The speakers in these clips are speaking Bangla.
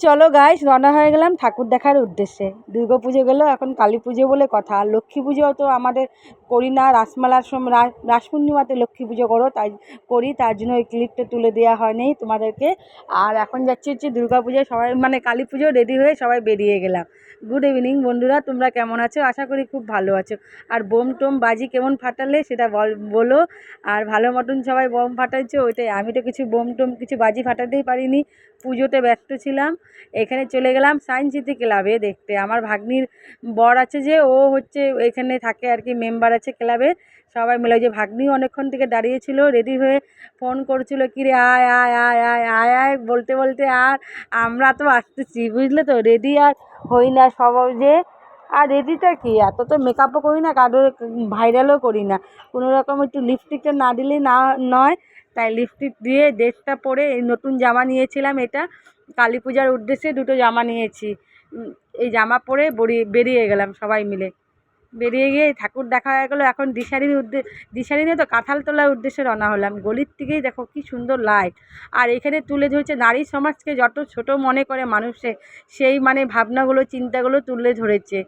চলো গাইস রওনা হয়ে গেলাম ঠাকুর দেখার উদ্দেশ্যে। দুর্গা পুজো গেলো, এখন কালী পুজো বলে কথা। আর লক্ষ্মী পুজো তো আমাদের করি না, রাসমালার সময় রাস পূর্ণিমাতে লক্ষ্মী পুজো করো, তাই করি, তার জন্য ওই ক্লিপটা তুলে দেওয়া হয়নি তোমাদেরকে। আর এখন যাচ্ছি হচ্ছে দুর্গা পুজোয়, সবাই মানে কালী পুজো রেডি হয়ে সবাই বেরিয়ে গেলাম। গুড ইভিনিং বন্ধুরা, তোমরা কেমন আছো? আশা করি খুব ভালো আছো। আর বোম টোম বাজি কেমন ফাটালে সেটা বল, বলো। আর ভালো মতন সবাই বোম ফাটাইছো, ওইটাই। আমি তো কিছু বোম টোম, কিছু বাজি ফাটাতেই পারিনি। পুজোতে ব্যস্ত ছিলাম, এখানে চলে গেলাম সায়েন্স সিটি ক্লাবে দেখতে। আমার ভাগ্নির বর আছে যে, ও হচ্ছে এখানে থাকে আর কি, মেম্বার আছে ক্লাবে। সবাই মিলে যে ভাগ্নিও অনেকক্ষণ থেকে দাঁড়িয়েছিল, রেডি হয়ে ফোন করছিল কি রে আয় আয় আয় আয় আয় আয়। বলতে বলতে আর আমরা তো আসতেছি, বুঝলে তো? রেডি আর হই না সহজে আর রেডিটা কি? এত তো মেকআপও করি না, কারোর ভাইরালও করি না। কোনো রকম একটু লিপস্টিকটা না দিলে না, নয়। তাই লিপস্টিক দিয়ে ড্রেসটা পরে এই নতুন জামা নিয়েছিলাম এটা। কালী পূজার উদ্দেশ্যে দুটো জামা নিয়েছি। এই জামা পরে বেরিয়ে গেলাম সবাই মিলে। বেরিয়ে গিয়ে ঠাকুর দেখা হয়ে গেলো। এখন দিশারির উদ্দে দিশারি নিয়ে তো কাঁঠাল তোলার উদ্দেশ্যে রওনা হলাম। গলির থেকেই দেখো কি সুন্দর লাইট আর এখানে তুলে ধরেছে নারী সমাজকে যত ছোট মনে করে মানুষে, সেই মানে ভাবনাগুলো, চিন্তাগুলো তুলে ধরেছে।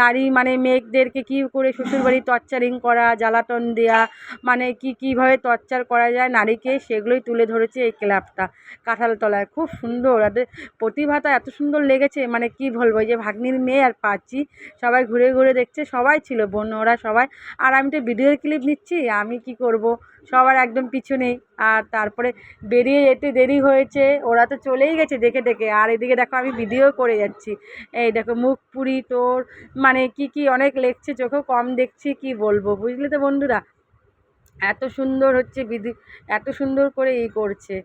নারী মানে মেয়েদেরকে কী করে শ্বশুরবাড়ি টর্চারিং করা, জ্বালাতন দেওয়া মানে কি কীভাবে টর্চার করা যায় নারীকে, সেগুলোই তুলে ধরেছে এই ক্লাবটা। কাঁঠালতলায় খুব সুন্দর। ওদের প্রতিভাটা এত সুন্দর লেগেছে মানে কি বলব যে ভাগ্নির মেয়ে আর পাচ্ছি সবাই ঘুরে ঘুরে দেখছে, সবাই ছিল বোন ওরা সবাই। আর আমি তো ভিডিওর ক্লিপ নিচ্ছি, আমি কি করব? সবার একদম পিছনেই আর তারপরে বেরিয়ে যেতে দেরি হয়েছে, ওরা তো চলেই গেছে দেখে দেখে। আর এদিকে দেখো আমি ভিডিও করে যাচ্ছি। এই দেখো মুখ পুরি তোর মানে কি কি অনেক লেখছে, চোখেও কম দেখছি, কি বলব? বুঝলে তো বন্ধুরা? এত সুন্দর হচ্ছে বিধি এত সুন্দর করে ই করছে।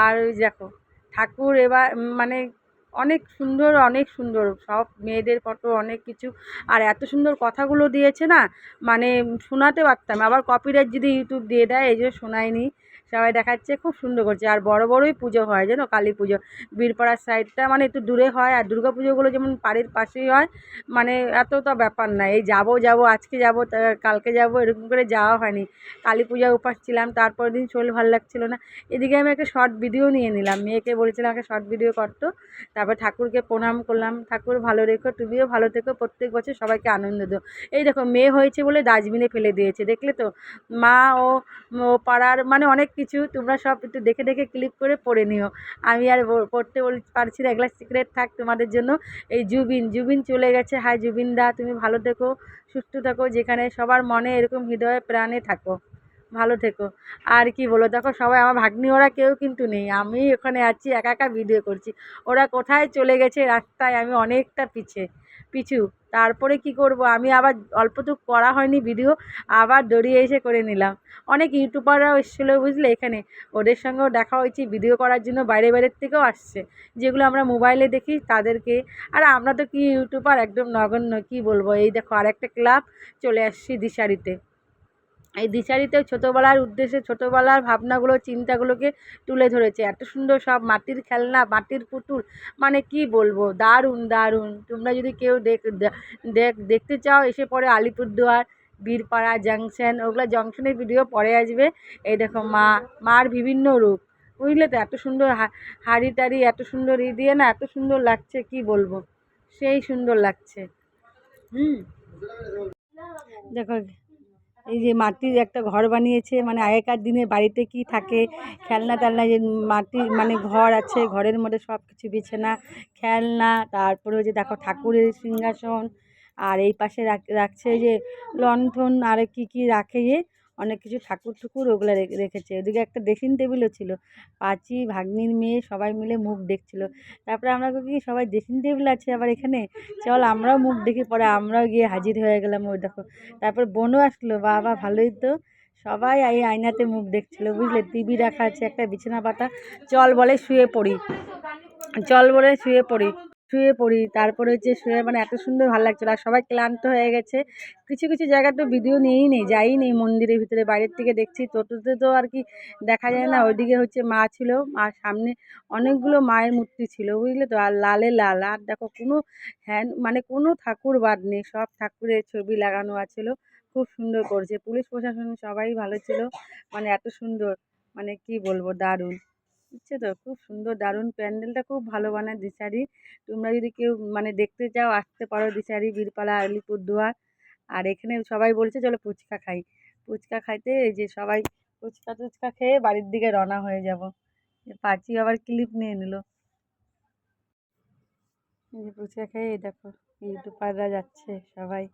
আর ওই দেখো, ঠাকুর এবার মানে অনেক সুন্দর অনেক সুন্দর। সব মেয়েদের ফটো, অনেক কিছু। আর এত সুন্দর কথাগুলো দিয়েছে না মানে শোনাতে পারতাম। আবার কপিরাইট যদি ইউটিউব দিয়ে দেয়, এই যে শোনায়নি, সবাই দেখাচ্ছে, খুব সুন্দর করছে। আর বড় বড়ই পুজো হয় যেন কালী পুজো। বীরপাড়ার সাইডটা মানে একটু দূরে হয়, আর দুর্গা পুজোগুলো যেমন বাড়ির পাশেই হয় মানে এতটা ব্যাপার না। এই যাব যাব, আজকে যাব, তা- কালকে যাব, এরকম করে যাওয়া হয়নি। কালী পূজায় উপাস ছিলাম তারপর দিন শরীর ভালো লাগছিল না। এদিকে আমি একটা শর্ট ভিডিও নিয়ে নিলাম। মেয়েকে বলেছিলাম একটা শর্ট ভিডিও করতো তারপর ঠাকুরকে প্রণাম করলাম। ঠাকুর ভালো রেখো, তুমিও ভালো থেকো, প্রত্যেক বছর সবাইকে আনন্দ দিও। এই দেখো, মেয়ে হয়েছে বলে ডাস্টবিনে ফেলে দিয়েছে, দেখলে তো? মা ও পাড়ার মানে অনেক কিছু, তোমরা সব একটু দেখে দেখে ক্লিক করে পড়ে নিও। আমি আর পড়তে পারছি না এগুলা সিক্রেট থাক তোমাদের জন্য। এই জুবিন জুবিন চলে গেছে। হাই জুবিন দা তুমি ভালো থেকো, সুস্থ থাকো, যেখানে সবার মনে এরকম হৃদয়ে প্রাণে থাকো। ভালো থেকো। আর কি বলো? দেখো সবাই, আমার ভাগ্নি, ওরা কেউ কিন্তু নেই। আমি ওখানে আছি, একা একা ভিডিও করছি। ওরা কোথায় চলে গেছে রাস্তায়, আমি অনেকটা পিছে, পিছু। তারপরে কি করব? আমি আবার অল্পটুকু করা হয়নি ভিডিও আবার দড়িয়ে এসে করে নিলাম। অনেক ইউটিউবাররাও এসেছিল বুঝলে এখানে। ওদের সঙ্গেও দেখা হয়েছে ভিডিও করার জন্য বাইরে বাইরের থেকেও আসছে। যেগুলো আমরা মোবাইলে দেখি তাদেরকে। আর আমরা তো কি ইউটিউবার একদম নগণ্য, কি বলব? এই দেখো, আরেকটা ক্লাব চলে আসছি দিশারিতে। এই দিশারিতেও ছোটোবেলার উদ্দেশ্যে ছোটোবেলার ভাবনাগুলো, চিন্তাগুলোকে তুলে ধরেছে। এত সুন্দর সব মাটির খেলনা, মাটির পুতুল মানে কি বলব? দারুণ দারুণ। তোমরা যদি কেউ দেখ দেখ, দেখতে চাও, এসে পরে আলিপুরদুয়ার, বীরপাড়া জাংশন, ওগুলো জংশনের ভিডিও পরে আসবে। এই দেখো মা, মার বিভিন্ন রূপ। বুঝলে তো? এত সুন্দর হাড়ি টাড়ি, এত সুন্দর ই দিয়ে না, এত সুন্দর লাগছে, কি বলব? সেই সুন্দর লাগছে। হুম। দেখো এই যে মাটির একটা ঘর বানিয়েছে মানে আগেকার দিনে বাড়িতে কি থাকে? খেলনা টেলনা যে মাটির মানে ঘর আছে, ঘরের মধ্যে সব কিছু বিছানা, খেলনা, তারপরে যে দেখো ঠাকুরের সিংহাসন, আর এই পাশে রাখ- রাখছে যে লন্ঠন আর কি কি রাখে যে অনেক কিছু ঠাকুর ঠুকুর ওগুলো রেখে- রেখেছে। ওদিকে একটা ড্রেসিং টেবিলও ছিল। পাঁচি, ভাগ্নির মেয়ে সবাই মিলে মুখ দেখছিল। তারপরে আমরা কি সবাই ড্রেসিং টেবিল আছে আবার এখানে? চল আমরাও মুখ দেখি, পরে আমরাও গিয়ে হাজির হয়ে গেলাম ওই দেখো। তারপর বোনও আসলো, বাবা ভালোই তো। সবাই এই আয়নাতে মুখ দেখছিল, বুঝলে? টিভি রাখা আছে, একটা বিছানা পাতা চল বলে শুয়ে পড়ি। চল বলে শুয়ে পড়ি। শুয়ে পড়ি। তারপরে হচ্ছে শুয়ে মানে এত সুন্দর ভালো লাগছিল। আর সবাই ক্লান্ত হয়ে গেছে। কিছু কিছু জায়গায় তো ভিডিও নিয়েই নেই, যাই নেই মন্দিরের ভিতরে। বাইরের থেকে দেখছি টোটোতে তো আর কি দেখা যায় না। ওইদিকে হচ্ছে মা ছিল। আর সামনে অনেকগুলো মায়ের মূর্তি ছিল, বুঝলে তো? আর লালে লাল। আর দেখো কোনো হ্যান মানে কোনো ঠাকুর বাদ নেই। সব ঠাকুরের ছবি লাগানো আছিল খুব সুন্দর করছে। পুলিশ প্রশাসন সবাই ভালো ছিল। মানে এত সুন্দর। মানে কি বলব? দারুণ। বুঝছ তো, খুব সুন্দর, দারুণ প্যান্ডেলটা খুব ভালো বানায় দিশারি। তোমরা যদি কেউ মানে দেখতে চাও, আসতে পারো দিশারি, বীরপাড়া, আলিপুরদুয়ার। আর এখানে সবাই বলছে, চলো ফুচকা খাই। ফুচকা খাইতে এই যে সবাই ফুচকা টুচকা খেয়ে বাড়ির দিকে রওনা হয়ে যাব। পাঁচি আবার ক্লিপ নিয়ে নিল। এই যে ফুচকা খেয়ে দেখো ইউটিউবাররা যাচ্ছে সবাই।